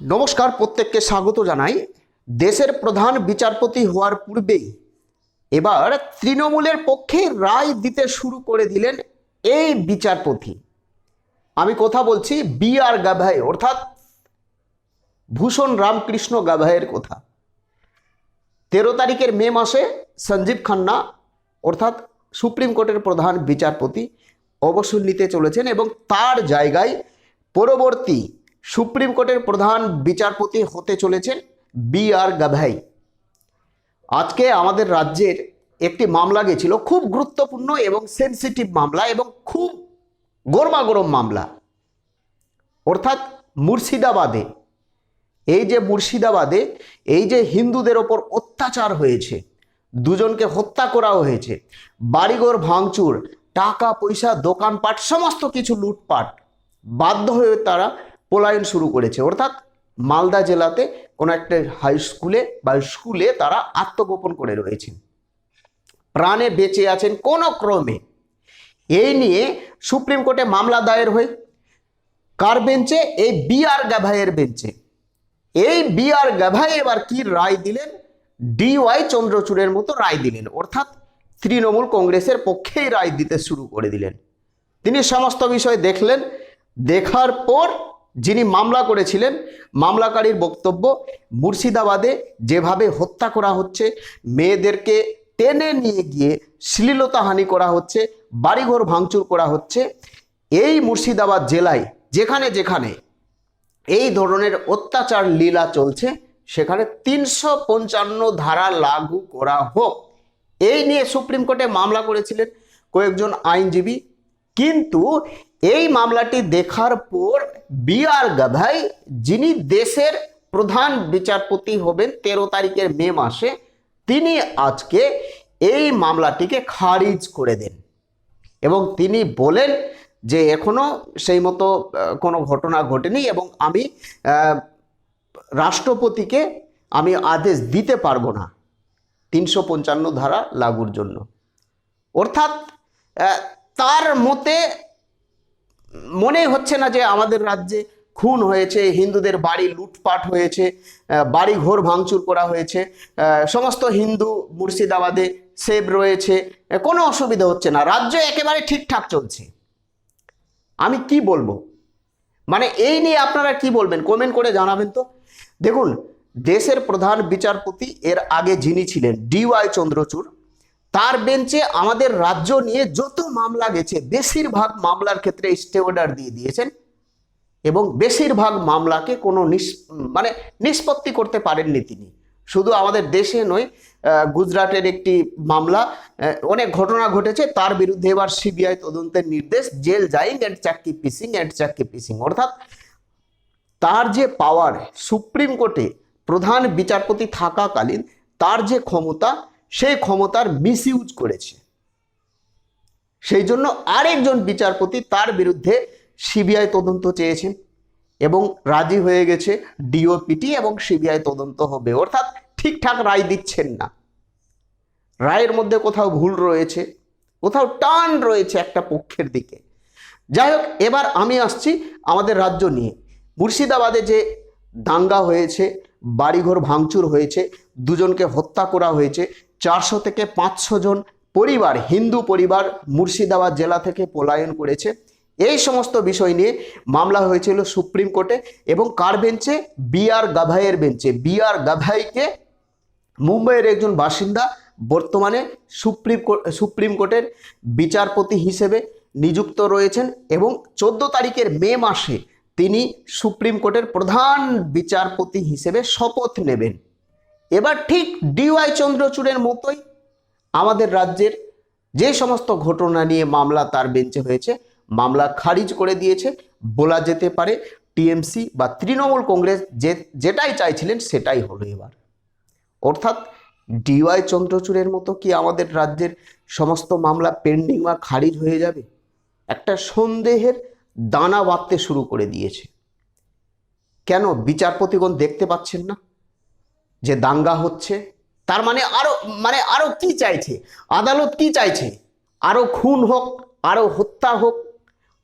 নমস্কার, প্রত্যেককে স্বাগত জানাই। দেশের প্রধান বিচারপতি হওয়ার পূর্বেই এবার তৃণমূলের পক্ষে রায় দিতে শুরু করে দিলেন এই বিচারপতি। আমি কথা বলছি বি আর গাভাই, অর্থাৎ ভূষণ রামকৃষ্ণ গাভাইয়ের কথা। তেরো তারিখের মে মাসে সঞ্জীব খান্না, অর্থাৎ সুপ্রিম কোর্টের প্রধান বিচারপতি, অবসর নিতে চলেছেন এবং তার জায়গায় পরবর্তী সুপ্রিম কোর্টের প্রধান বিচারপতি হতে চলেছেন বি আর গাভাই আজকে আমাদের রাজ্যের একটি মামলা গেছিল, খুব গুরুত্বপূর্ণ এবং সেনসিটিভ মামলা এবং খুব গরমাগরম মামলা। অর্থাৎ মুর্শিদাবাদে, এই যে মুর্শিদাবাদে, এই যে হিন্দুদের ওপর অত্যাচার হয়েছে, দুজনকে হত্যা করা হয়েছে, বাড়িঘর ভাঙচুর, টাকা পয়সা, দোকানপাট, সমস্ত কিছু লুটপাট, বাধ্য হয়ে তারা পলায়ন শুরু করেছে। অর্থাৎ মালদা জেলাতে কোনো একটা হাই স্কুলে বা স্কুলে তারা আত্মগোপন করে রয়েছেন। প্রাণে বেঁচে আছেন কোনো ক্রমে। এই নিয়ে সুপ্রিম কোর্টে মামলা দায়ের হয়ে। কার বেঞ্চে? এই বি আর গাভাইয়ের বেঞ্চে। এই বি আর গাভাই এবার কি রায় দিলেন? ডি ওয়াই চন্দ্রচূড়ের মতো রায় দিলেন। অর্থাৎ তৃণমূল কংগ্রেসের পক্ষেই রায় দিতে শুরু করে দিলেন। তিনি সমস্ত বিষয় দেখলেন। দেখার পর যিনি মামলা করেছিলেন, মামলাকারীর বক্তব্য, মুর্শিদাবাদে যেভাবে হত্যা করা হচ্ছে, মেয়েদেরকে টেনে নিয়ে গিয়ে শ্লীলতাহানি করা হচ্ছে, বাড়িঘর ভাঙচুর করা হচ্ছে, এই মুর্শিদাবাদ জেলায়, যেখানে যেখানে এই ধরনের অত্যাচার লীলা চলছে, সেখানে তিনশো পঞ্চান্ন ধারা লাগু করা হোক। এই নিয়ে সুপ্রিম কোর্টে মামলা করেছিলেন কয়েকজন আইনজীবী, কিন্তু এই মামলাটি দেখার পর বি আর গাধাই, যিনি দেশের প্রধান বিচারপতি হবেন তেরো তারিখের মে মাসে, তিনি আজকে এই মামলাটিকে খারিজ করে দেন। এবং তিনি বলেন যে এখনও সেই মতো কোনো ঘটনা ঘটেনি এবং আমি রাষ্ট্রপতিকে আমি আদেশ দিতে পারব না। তিনশো পঞ্চান্ন ধারা লাগুর জন্য। অর্থাৎ তার মতে মনে হচ্ছে না যে আমাদের রাজ্যে খুন হয়েছে, হিন্দুদের বাড়ি লুটপাট হয়েছে বাড়ি ঘোর ভাঙচুর করা হয়েছে সমস্ত হিন্দু মুর্শিদাবাদে সেভ রয়েছে কোনো অসুবিধা হচ্ছে না, রাজ্য একেবারে ঠিকঠাক চলছে। আমি কি বলব? মানে এই নিয়ে আপনারা কি বলবেন? কমেন্ট করে জানাবেন তো। দেখুন, দেশের প্রধান বিচারপতি এর আগে যিনি ছিলেন ডিওয়াই চন্দ্রচূড় তার বেঞ্চে আমাদের রাজ্য নিয়ে যত মামলা গেছে, বেশিরভাগ মামলার ক্ষেত্রে স্টে অর্ডার দিয়ে দিয়েছেন এবং বেশিরভাগ মামলাকে কোনো নিস মানে নিষ্পত্তি করতে পারেননি তিনি। শুধু আমাদের দেশে নয় গুজরাটের একটি মামলা অনেক ঘটনা ঘটেছে, তার বিরুদ্ধে এবার সিবিআই তদন্তের নির্দেশ, জেল যাইং অ্যান্ড চাক্কি পিসিং অ্যান্ড চাক্কি পিসিং। অর্থাৎ তার যে পাওয়ার সুপ্রিম কোর্টে প্রধান বিচারপতি থাকাকালীন তার যে ক্ষমতা সেই ক্ষমতার মিসইউজ করেছে। সেই জন্য আরেকজন বিচারপতি তার বিরুদ্ধে সিবিআই তদন্ত চেয়েছেন এবং রাজি হয়ে গেছে ডিওপিটি এবং সিবিআই তদন্ত হবে। অর্থাৎ ঠিকঠাক রায় দিচ্ছেন না। রায়ের মধ্যে কোথাও ভুল রয়েছে, কোথাও টান রয়েছে একটা পক্ষের দিকে। যাই হোক, এবার আমি আসছি আমাদের রাজ্য নিয়ে। মুর্শিদাবাদে যে দাঙ্গা হয়েছে, বাড়িঘর ভাঙচুর হয়েছে, দুজনকে হত্যা করা হয়েছে চারশো থেকে পাঁচশো জন পরিবার, হিন্দু পরিবার মুর্শিদাবাদ জেলা থেকে পলায়ন করেছে। এই সমস্ত বিষয় নিয়ে মামলা হয়েছিল সুপ্রিম কোর্টে এবং কার বেঞ্চে? বি আর গাভাইয়ের বেঞ্চে। বি আর গাভাইকে মুম্বাইয়ের একজন বাসিন্দা বর্তমানে সুপ্রিম কোর্ট সুপ্রিম কোর্টের বিচারপতি হিসেবে নিযুক্ত রয়েছেন এবং চোদ্দ তারিখের মে মাসে তিনি সুপ্রিম কোর্টের প্রধান বিচারপতি হিসেবে শপথ নেবেন। এবার ঠিক ডিওয়াই চন্দ্রচূড়ের মতোই আমাদের রাজ্যের যে সমস্ত ঘটনা নিয়ে মামলা তার বেঞ্চে হয়েছে, মামলা খারিজ করে দিয়েছে, বলা যেতে পারে টিএমসি বা তৃণমূল কংগ্রেস যে, যেটাই চাইছিলেন সেটাই হলো এবার। অর্থাৎ ডিওয়াই চন্দ্রচূড়ের মতো কি আমাদের রাজ্যের সমস্ত মামলা পেন্ডিং বা খারিজ হয়ে যাবে? একটা সন্দেহের দানা বাঁধতে শুরু করে দিয়েছে। কেন বিচারপতিগণ দেখতে পাচ্ছেন না? যে দাঙ্গা হচ্ছে, তার মানে আরও মানে আরও কি চাইছে? আদালত কি চাইছে? আরও খুন হোক, আরও হত্যা হোক,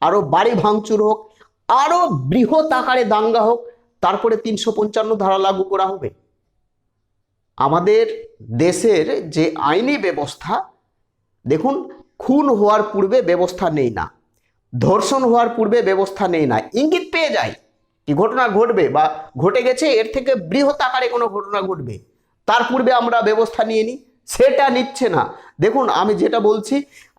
আরও বাড়ি ভাঙচুর হোক, আরও বৃহৎ আকারে দাঙ্গা হোক, তারপরে তিনশো পঞ্চান্ন ধারা লাগু করা হবে। আমাদের দেশের যে আইনি ব্যবস্থা, দেখুন, খুন হওয়ার পূর্বে ব্যবস্থা নেই না, ধর্ষণ হওয়ার পূর্বে ব্যবস্থা নেই না, ইঙ্গিত পেয়ে যায়। কি ঘটনা ঘটবে বা ঘটে গেছে, এর থেকে বৃহৎ আকারে কোনো ঘটনা ঘটবে, তার পূর্বে আমরা ব্যবস্থা নিয়ে নিই, সেটা নিচ্ছে না। দেখুন, আমি যেটা বলছি,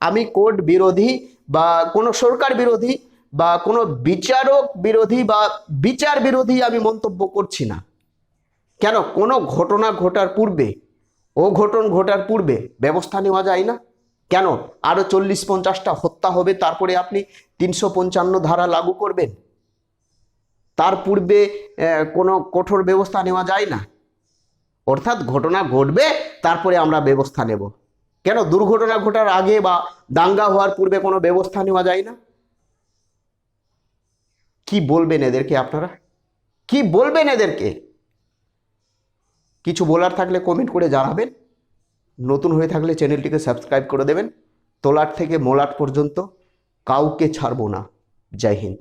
আমি কোর্ট বিরোধী বা কোনো সরকার বিরোধী বা কোনো বিচারক বিরোধী বা বিচার বিরোধী আমি মন্তব্য করছি না। কেন? কোনো ঘটনা ঘটার পূর্বে, ও ঘটন ঘটার পূর্বে ব্যবস্থা নেওয়া যায় না। কেন? আরও চল্লিশ পঞ্চাশটা হত্যা হবে, তারপরে আপনি তিনশো পঞ্চান্ন ধারা লাগু করবেন। তার পূর্বে কোনো কঠোর ব্যবস্থা নেওয়া যায় না। অর্থাৎ ঘটনা ঘটবে, তারপরে আমরা ব্যবস্থা নেব। কেন? দুর্ঘটনা ঘটার আগে বা দাঙ্গা হওয়ার পূর্বে কোনো ব্যবস্থা নেওয়া যায় না? কি বলবেন এদেরকে আপনারা? কি বলবেন এদেরকে? কিছু বলার থাকলে কমেন্ট করে জানাবেন। নতুন হয়ে থাকলে চ্যানেলটিকে সাবস্ক্রাইব করে দেবেন। তোলাট থেকে মোলাট পর্যন্ত কাউকে ছাড়বো না। জয় হিন্দ।